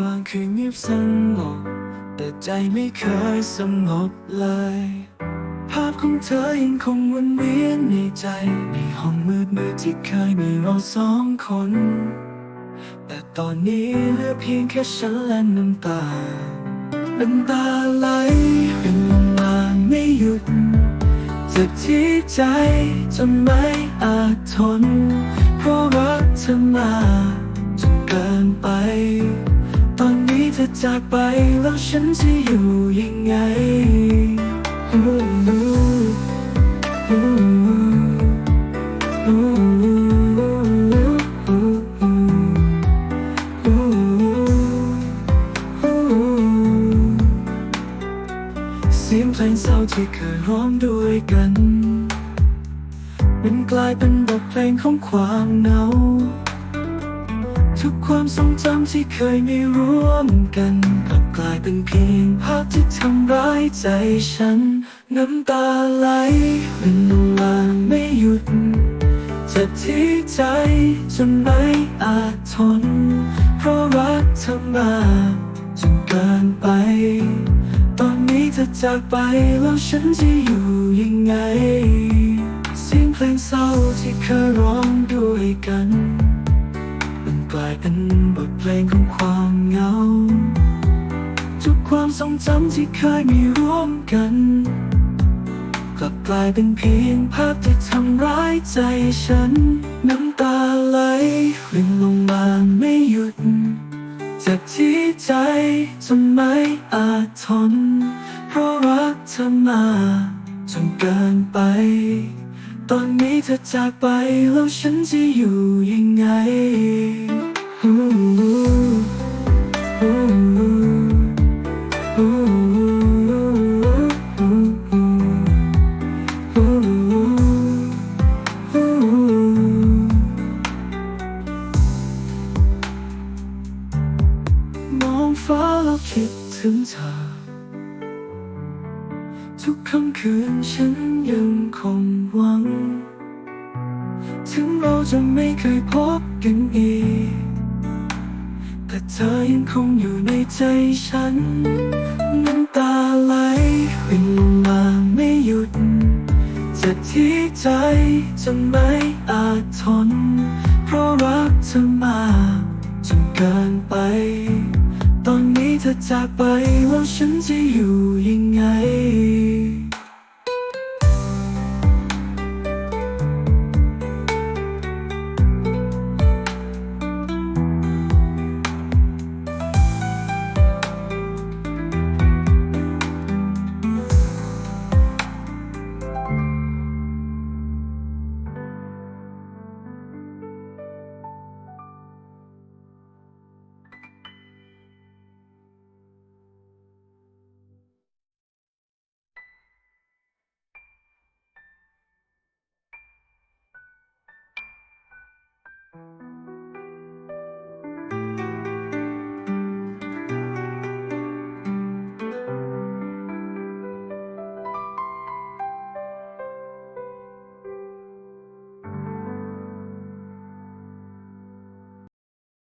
กลางคืนเงียบสงบแต่ใจไม่เคยสงบเลย ภาพของเธอยังคงวนเวียนในใจ ในห้องมืดมืดที่เคยมีเราสองคน แต่ตอนนี้เหลือเพียงแค่ฉันและน้ำตา น้ำตาไหลเป็นลงมาไม่หยุดเจ็บที่ใจจนไม่อาจทน เพราะรักเธอมา จากไปแล้วฉันจะอยู่ยังไงเสียงเพลงเศร้าที่เคยร้องด้วยกัน มันกลายเป็นบทเพลงของความเหงา ทุกความทรงจำที่เคยมีร่วมกันกลับกลายเป็นเพียงภาพที่ทำร้ายใจฉัน น้ำตาไหลเป็นลงมาไม่หยุดเจ็บที่ใจจนไม่อาจทน เพราะรักเธอมาจนเกินไป ตอนนี้เธอจากไปแล้วฉันจะอยู่ยังไง เสียงเพลงเศร้าที่เคยร้องด้วยกัน ลายเป็นบทเพลงของความเหงา ทุกความทรงจำที่เคยมีร่วมกันกลับกลายเป็นเพียงภาพที่ทำร้ายใจฉัน น้ำตาไหลรินลงมาไม่หยุดเจ็บที่ใจจนไม่อาจทน เพราะรักเธอมาจนเกินไป ตอนนี้เธอจากไปแล้วฉันจะอยู่ยังไง ฟ้าแล้วคิดถึงเธอ ทุกค่ำคืนฉันยังคงหวัง ถึงเราจะไม่เคยพบกันอีก แต่เธอยังคงอยู่ในใจฉัน น้ำตาไหลรินลงมาไม่หยุดเจ็บที่ใจจนไม่อาจทน เพราะรักเธอมาจนเกินไป จากไปแล้วฉันจะอยู่ยังไง